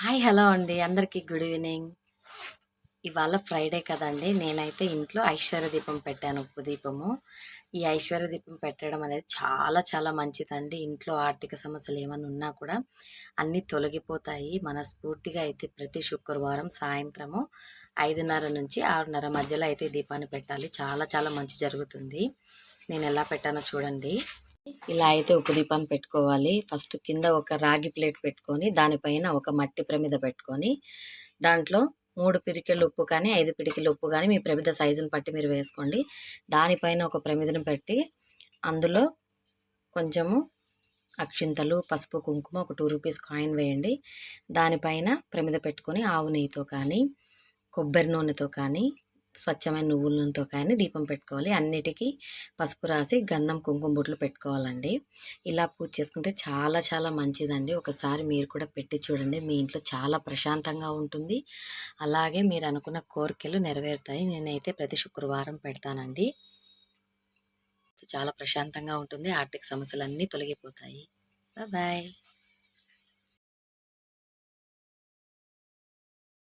Hi hello అండి. అందరికీ good evening. ఇవాళ ఫ్రైడే కదండి. నేనైతే ఇంట్లో ఐశ్వర్య దీపం పెట్టాను ఉప్పు దీపము. ఈ ఐశ్వర్య దీపం పెట్టడం అనేది చాలా చాలా మంచిదండి. ఇంట్లో ఆర్థిక సమస్యలు ఏమైనా ఉన్నా కూడా అన్నీ తొలగిపోతాయి. మనస్ఫూర్తిగా అయితే ప్రతి శుక్రవారం సాయంత్రము ఐదున్నర నుంచి ఆరున్నర మధ్యలో అయితే దీపాన్ని పెట్టాలి. చాలా చాలా మంచి జరుగుతుంది. నేను ఎలా పెట్టానో చూడండి. ఇలా అయితే ఉప్పు దీపాన్ని పెట్టుకోవాలి. ఫస్ట్ కింద ఒక రాగి ప్లేట్ పెట్టుకొని దానిపైన ఒక మట్టి ప్రమిద పెట్టుకొని దాంట్లో మూడు పిరికెళ్ళు ఉప్పు కానీ ఐదు పిడికిలు ఉప్పు కానీ మీ ప్రమిద సైజుని బట్టి మీరు వేసుకోండి. దానిపైన ఒక ప్రమిదను పెట్టి అందులో కొంచెము అక్షింతలు పసుపు కుంకుమ ఒక టూ రూపీస్ కాయిన్ వేయండి. దానిపైన ప్రమిద పెట్టుకొని ఆవు నెయ్యితో కానీ కొబ్బరి నూనెతో కానీ స్వచ్ఛమైన నువ్వుల నూనెతో కానీ దీపం పెట్టుకోవాలి. అన్నిటికీ పసుపు రాసి గంధం కుంకుమ బొట్లు పెట్టుకోవాలండి. ఇలా పూజ చేసుకుంటే చాలా చాలా మంచిదండి. ఒకసారి మీరు కూడా పెట్టి చూడండి. మీ ఇంట్లో చాలా ప్రశాంతంగా ఉంటుంది. అలాగే మీరు అనుకున్న కోరికలు నెరవేరుతాయి. నేనైతే ప్రతి శుక్రవారం పెడతానండి. చాలా ప్రశాంతంగా ఉంటుంది. ఆర్థిక సమస్యలు అన్నీ తొలగిపోతాయి బాయ్.